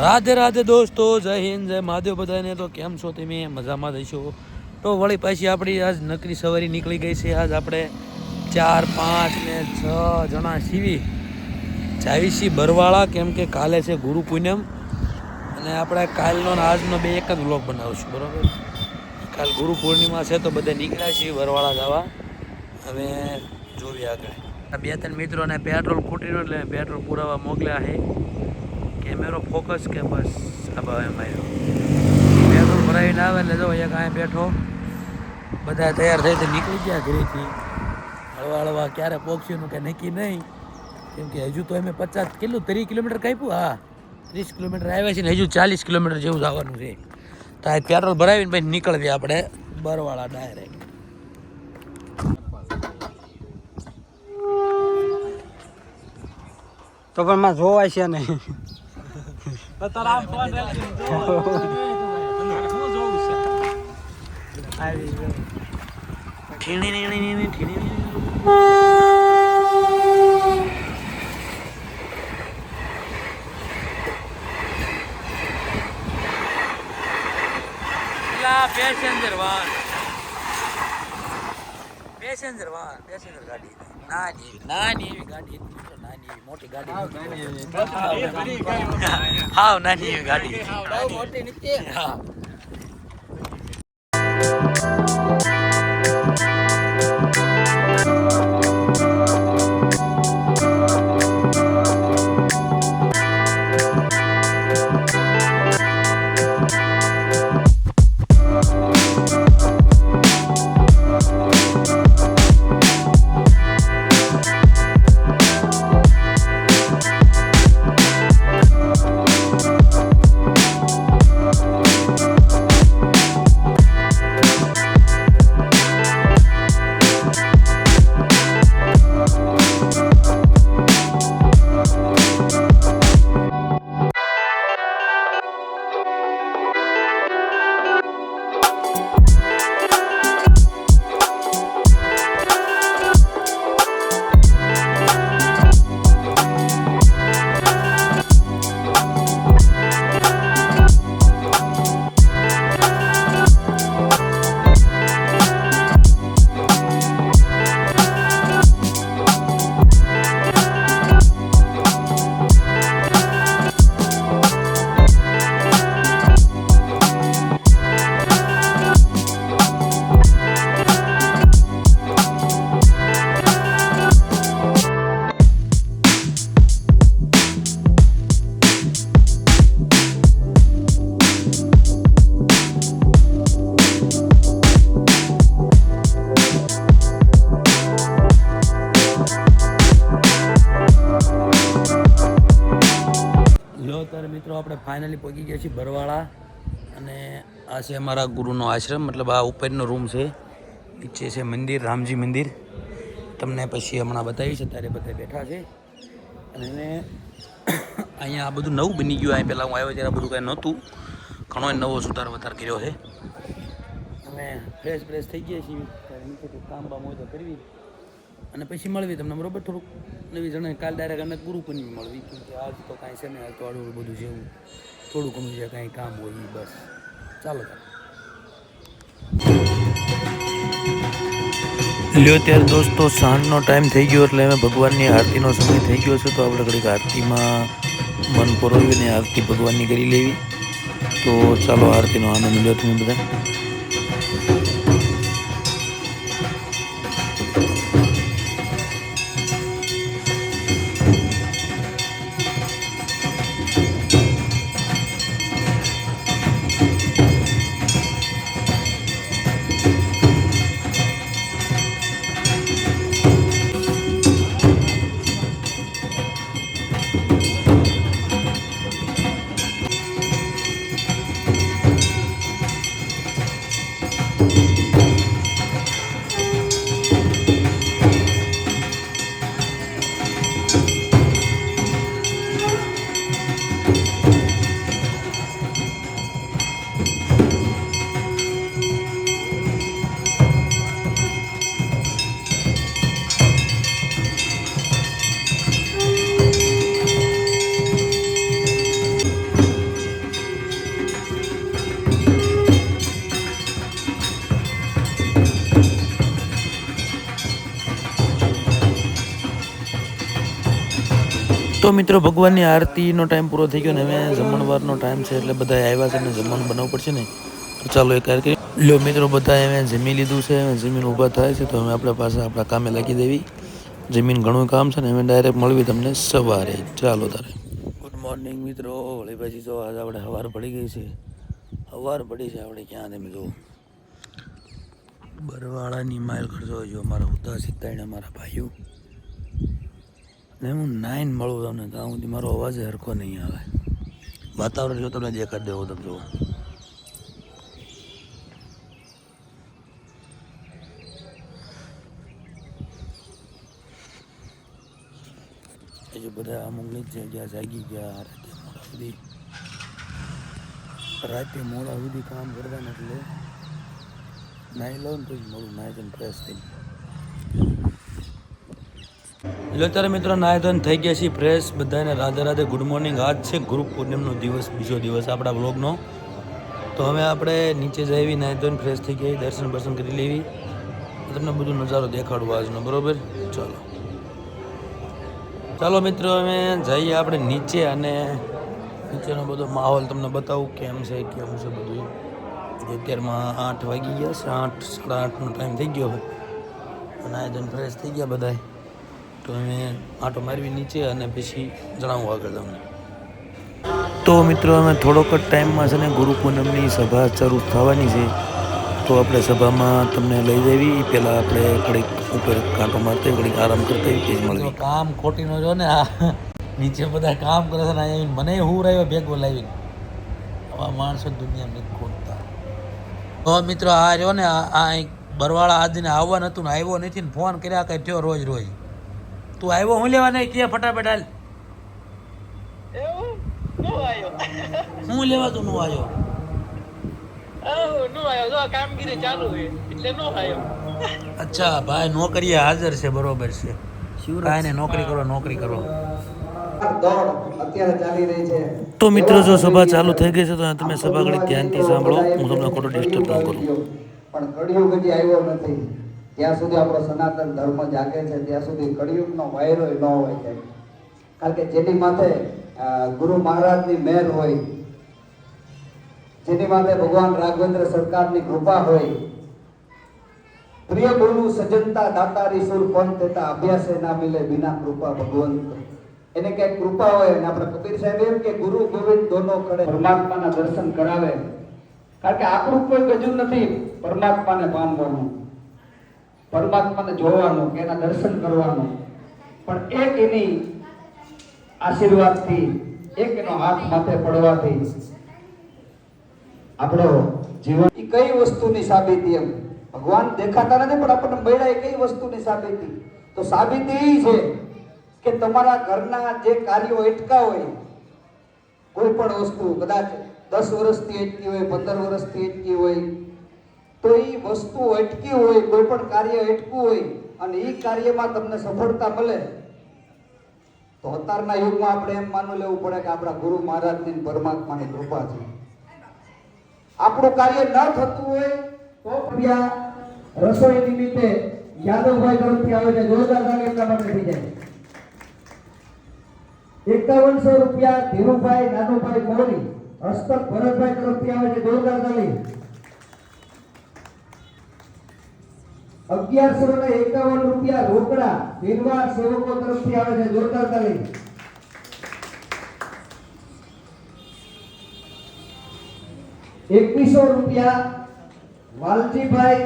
રાધે રાધે દોસ્તો, જય હિન્દ, જય મહાદેવ બધાને તો કેમ છો તમે? મજામાં જઈશો તો વળી પાછી આપણી આજ નકરી સવારી નીકળી ગઈ છે. આજ આપણે ચાર, પાંચ ને છ જણા સીવી જાવી છીએ બરવાળા, કેમ કે કાલે છે ગુરુ પૂનમ. અને આપણે કાલનો આજનો બે એક જ વ્લોગ બનાવીશું, બરાબર? કાલ ગુરુ પૂર્ણિમા છે તો બધા નીકળ્યા છીએ બરવાળા જવા હવે જોઈએ આગળ. બે ત્રણ મિત્રોને પેટ્રોલ ખૂટીનું એટલે પેટ્રોલ પુરાવા મોકલ્યા છે. કેમેરો ફોકસ કે બસ આ ભાવે માર્યો પેટ્રોલ ભરાવીને આવે એટલે જો એક કાંઈ બેઠો. બધા તૈયાર થઈ તો નીકળી ગયા ઘરેથી. હળવા હળવા ક્યારે પહોંચ્યું કે નક્કી નહીં. કેમ કે હજુ તો અમે પચાસ કેટલું, ત્રીસ કિલોમીટર કાપ્યું? હા, ત્રીસ કિલોમીટર આવ્યા છે ને હજુ ચાલીસ કિલોમીટર જેવું જવાનું છે. તો આ પેટ્રોલ ભરાવીને પછી નીકળવી આપણે બરવાળા ડાયરેક્ટ તો પણ માં જોવાય છે નહીં આવી ગયો. ઠીણી ઠીણી. પેલા પેસેન્જર વાહન પેસેન્જર વાહન પેસેન્જર ગાડી નાની જેવી નાની એવી ગાડી તો નાની એવી મોટી ગાડી લો ત્યારે મિત્રો આપણે ફાઇનલી પહોંચી ગયા છીએ બરવાળા અને આ છે અમારા ગુરુનો આશ્રમ, મતલબ આ ઉપરનો રૂમ છે. નીચે છે મંદિર, રામજી મંદિર. તમને પછી હમણાં બતાવીશ, અત્યારે બધા બેઠા છે. અને અહીંયા આ બધું નવું બની ગયું અહીં પહેલાં હું આવ્યો ત્યારે બધું કાંઈ નહોતું. ઘણો નવો સુધાર વધાર કર્યો છે. અને ફ્રેશ ફ્રેશ થઈ ગયા છીએ. કામ બામ હોય તો કરવી. અને પછી મળવી તમને બરોબર? થોડુંક નવી જણાય. કાલ ડાયરેક્ટ અમે ગુરુ પણ મળવી. કેમ કે આજ તો કાંઈ છે ને, આજ તો આડું બધું જેવું. થોડું ઘણું છે કાંઈ કામ હોય બસ. ચાલો લ્યો ત્યારે દોસ્તો, સાંજનો ટાઈમ થઈ ગયો એટલે અમે ભગવાનની આરતીનો સમય થઈ ગયો છે તો આપણે ઘડીક આરતીમાં મન પરોવીને આરતી ભગવાનની કરી લેવી. તો ચાલો આરતીનો આનંદ લ્યો તમે બધા. તો મિત્રો, ભગવાનની આરતીનો ટાઈમ પૂરો થઈ ગયો ને હવે જમણવારનો ટાઈમ છે એટલે બધા આવ્યા છે ને જમવાનું બનાવવું પડશે ને. તો ચાલો એક કાર્ય કરી લ્યો મિત્રો બધા હવે જમી લીધું છે જમીન ઊભા થાય છે, તો હવે આપણે પાસે આપણા કામે લાગી દેવી જમીન ઘણું કામ છે ને, હવે ડાયરેક્ટ મળવી તમને સવારે. ચાલો તારે. ગુડ મોર્નિંગ મિત્રો વળી પછી જો આજે આપણે સવાર પડી ગઈ છે. સવાર પડી છે આપણે ક્યાં તમે જો બરવાળાની માઇલ કરજો જો, અમારા ઉતા સીતાઈને મારા ભાઈઓ. ને હું નાઈન મળું તમને ત્યાં સુધી મારો અવાજ હરખો નહીં આવે. વાતાવરણ જો તમને દેખાડ દેવો, તમે જુઓ. હજુ બધા અમુક જ જગ્યા જાગી ગયા, રાતે મોડા સુધી. રાતે મોડા સુધી કામ કરતા નથી એટલે નાઈ લો ને તો મોડું નાઈ તો ફ્રેશ થઈ અત્યારે મિત્રો નાયધન થઈ ગયા છીએ ફ્રેશ બધાને રાધે રાધે ગુડ મોર્નિંગ આજ છે ગુરુ પૂર્ણિમનો દિવસ, બીજો દિવસ આપણા બ્લોગનો તો હવે આપણે નીચે જઈ નાયધન ફ્રેશ થઈ ગઈ દર્શન બર્શન કરી લેવી. તમને બધું નજારો દેખાડવો આજનો. બરોબર? ચાલો. ચાલો મિત્રો અમે જઈએ આપણે નીચે અને નીચેનો બધો માહોલ તમને બતાવું કેમ છે કેમ છે બધું. અત્યારમાં આઠ વાગી ગયા છે. આઠ, સાડા આઠનો ટાઈમ થઈ ગયો હવે. આ ફ્રેશ થઈ ગયા બધાય. તો અમે આંટો મારવી નીચે અને પછી જણાવું આગળ તમને. તો મિત્રો અમે થોડોક જ ટાઈમમાં છે ને ગુરુ પૂનમની સભા શરૂ થવાની છે. તો આપણે સભામાં તમને લઈ જવી. પહેલાં આપણે ઘડીક ઉપર કાંટો મારતા ઘડીક આરામ કરતા મળી કામ ખોટીનો જો ને આ નીચે બધા કામ કરે છે ને અહીંયા મને હું રહ્યો ભેગો લાવીને. આવા માણસો દુનિયા નથી ખોટતા તો મિત્રો આ રહ્યો ને આ બરવાળા આજને આવવા નતું ને આવ્યો નથી ને ફોન કર્યા કઈ થયો રોજ રોજ. તું આવ્યો હું લેવા નહીં કે ફટાફટ હાલ. એવું? નો આવ્યો. હું લેવા તું નું આવ્યો? આવો નો આવ્યો. જો આ કામગીરી ચાલુ છે એટલે નો આવ્યો. અચ્છા ભાઈ નોકરીએ હાજર છે બરોબર છે. શિવરાય ને નોકરી કરો નોકરી કરો. દોડ અત્યારે ચાલી રહી છે તો મિત્રો જો સભા ચાલુ થઈ ગઈ છે તો તમે સભા ઘડી ધ્યાનથી સાંભળો. હું તમને ખોટો ડિસ્ટર્બ ન કરું. પણ કળિયુગ હજી આવ્યો નથી. ત્યાં સુધી આપણો સનાતન ધર્મ જાગે છે, ત્યાં સુધી કળિયુગનો વાયરો ન હોય છે કારણ કે જેની માથે ગુરુ મહારાજની મહેર હોય, જેની માથે ભગવાન રાઘવેન્દ્ર સરકારની કૃપા હોય, પ્રિય ગુરુ સજનતા દાતારી સુર પણ તેતા અભ્યાસે ના મિલે બિના કૃપા ભગવંત. એને ક્યાંક કૃપા હોય અને આપણે કબીર સાહેબ એમ કે, ગુરુ ગોવિંદ દોનો કરે પરમાત્માના દર્શન કરાવે. કારણ કે આપણું કોઈ ગજુ નથી, પરમાત્માને પામવાનું. પરમાત્માને જોવાનું કે એના દર્શન કરવાનું. પણ એક એની આશીર્વાદથી, એક એનો હાથ માથે પડવાથી આપણો જીવન ઈ કઈ વસ્તુની સાબિતી એમ? ભગવાન દેખાતા નથી, પણ આપણને મળ્યા એ કઈ વસ્તુની સાબિતી? તો સાબિતી એ છે કે તમારા ઘરના જે કાર્યો અટકા હોય, કોઈ પણ વસ્તુ, કદાચ દસ વર્ષથી અટકી હોય, પંદર વર્ષથી અટકી હોય તો એ વસ્તુ અટકી હોય, કોઈ પણ કાર્ય અટકવું હોય, અને એ કાર્યમાં તમને સફળતા મળે, તો અત્યારના યુગમાં આપણે એમ માનું લેવું પડે કે આપણા ગુરુ મહારાજની પરમાત્માની કૃપા છે. આપણું કાર્ય ન થતું હોય, તો રૂપિયા રસોઈ નિમિત્તે યાદવભાઈ તરફથી આવે છે, જોરદાર તાળી એમના માટે થઈ જાય. એકાવનસો રૂપિયા ધીરુભાઈ, નાનુભાઈ મોરી, હસ્તક ભરતભાઈ તરફથી આવે છે, જોરદાર તાળી અગિયારસો ને એકાવન રૂપિયા રોકડા નિર્વાહ સેવકો તરફથી આવે છે. જોરદાર તાળી એકવીસો રૂપિયા વાલજીભાઈ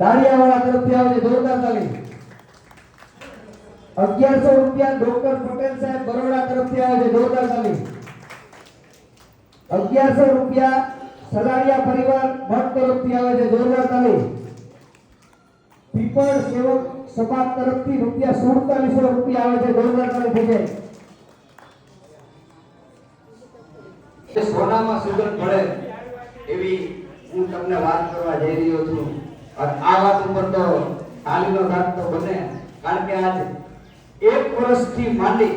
દાળિયાવાળા તરફથી આવે છે. જોરદાર તાળી અગિયારસો રૂપિયા ડોક્ટર પટેલ સાહેબ બરોડા તરફથી આવે છે. જોરદાર તાળી અગિયારસો રૂપિયા સલાડિયા પરિવાર ભટ્ટ તરફથી આવે છે. જોરદાર તાળી પીપળ સેવક સભા તરફથી રૂપિયા સુડતાલીસો રૂપિયા આવે છે. જોરદાર તાલી થઈ સોનામાં સુગંધ મળે એવી હું તમને વાત કરવા જઈ રહ્યો છું. આ વાત ઉપર તો તાલીનો ઘાટ તો બને. કારણ કે આજે એક વર્ષથી માંડી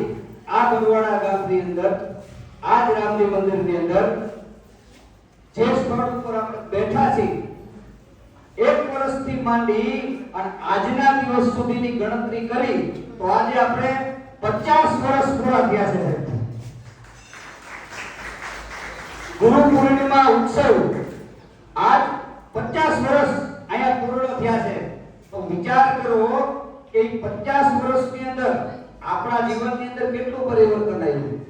આ બરવાડા ગામની અંદર, આ જ રામજી મંદિરની અંદર જે સ્થળ ઉપર આપણે બેઠા છીએ, એક વર્ષથી માંડી અને આજના દિવસ સુધીની ગણતરી કરી, તો આજે આપણે પચાસ વર્ષ પૂરા થયા છે ગુરુ પૂર્ણિમા ઉત્સવ આજ પચાસ વર્ષ અહીંયા પૂર્ણ થયા છે. તો વિચાર કરો કે એ પચાસ વર્ષની અંદર આપણા જીવનની અંદર કેટલું પરિવર્તન આવ્યું?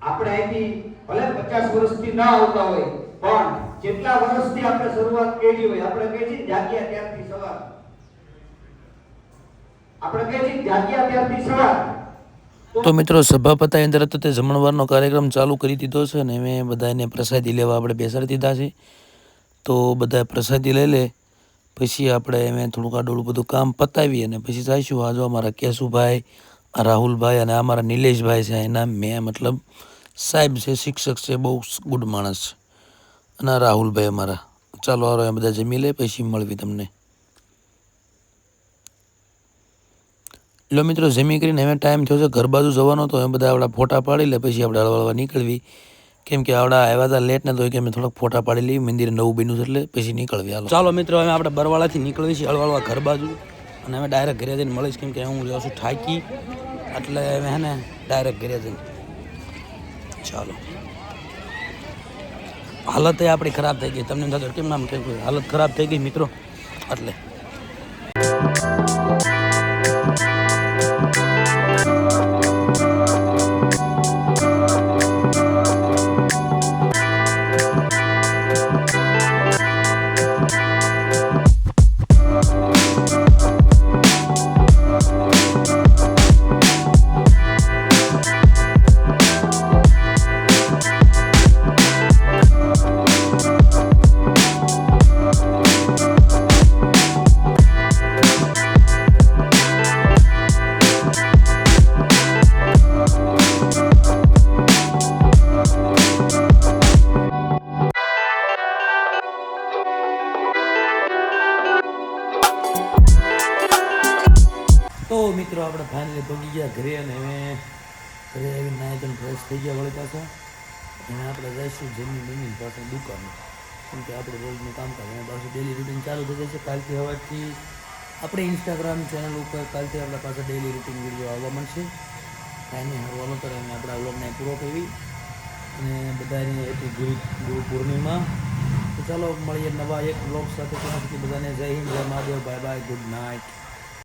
આપણે અહીંથી ભલે પચાસ વર્ષથી ના આવતા હોય, પણ જેટલા વર્ષથી આપણે શરૂઆત કરી હોય, આપણે કહે છે જાગ્યા ત્યારથી સવાર. આપણે કહે છે જાગ્યા ત્યારથી સવાર. તો મિત્રો સભા પતાવી અંદર તો તે જમણવારનો કાર્યક્રમ ચાલુ કરી દીધો છે અને મેં બધાને પ્રસાદી લેવા આપણે બેસાડી દીધા છે. તો બધા પ્રસાદી લઈ લે, પછી આપણે મેં થોડુંક આડોળું બધું કામ પતાવી અને પછી જઈશું આજો અમારા કેશુભાઈ, રાહુલભાઈ અને અમારા નિલેશભાઈ છે, એના મેં મતલબ સાહેબ છે, શિક્ષક છે, બહુ ગુડ માણસ છે. અને રાહુલભાઈ અમારા. ચાલો આરો એ બધા જમી લે પછી મળવી તમને. લો મિત્રો, જમી કરીને હવે ટાઈમ થયો છે, ઘર બાજુ જવાનો તો એ બધા આપણા ફોટા પાડી લે, પછી આપણે હળવળવા નીકળવી. કેમ કે આવડા આવ્યા હતા લેટ ને, તો કે થોડાક ફોટા પાડી લઈએ, મંદિરે નવું બન્યું છે એટલે પછી નીકળવી, હાલો. ચાલો મિત્રો, હવે આપણે બરવાળાથી નીકળવી છીએ હળવાળવા ઘર બાજુ. અને અમે ડાયરેક્ટ ઘરે જઈને મળીશ, કેમ કે હું જાઉં છું થાકી એટલે હવે હે ને ડાયરેક્ટ ઘરે જઈને. ચાલો. હાલત એ આપણી ખરાબ થઈ ગઈ. તમને થતું કેમ નામ કેમ? હાલત ખરાબ થઈ ગઈ મિત્રો. એટલે ફ્રેશ થઈ ગયા વળી પાછા. અને આપણે જઈશું જમીન બમીન પાસે દુકાને. કેમ કે આપણે રોજનું કામ કરે અને પાછું ડેલી રૂટીન ચાલુ થઈ જશે કાલથી હવાથી આપણે ઇન્સ્ટાગ્રામ ચેનલ ઉપર કાલથી આપણા પાસે ડેલી રૂટીન વીડિયો આવવા મળશે. કાંઈ નહીં હરવાનું કરે અને આપણા વ્લોગને પૂરો કરવી અને બધાને હતી ગુરુ ગુરુ પૂર્ણિમા તો ચાલો મળીએ નવા એક બ્લોગ સાથે. બધાને જય હિન્દ, જય Mahadev. Bye bye good night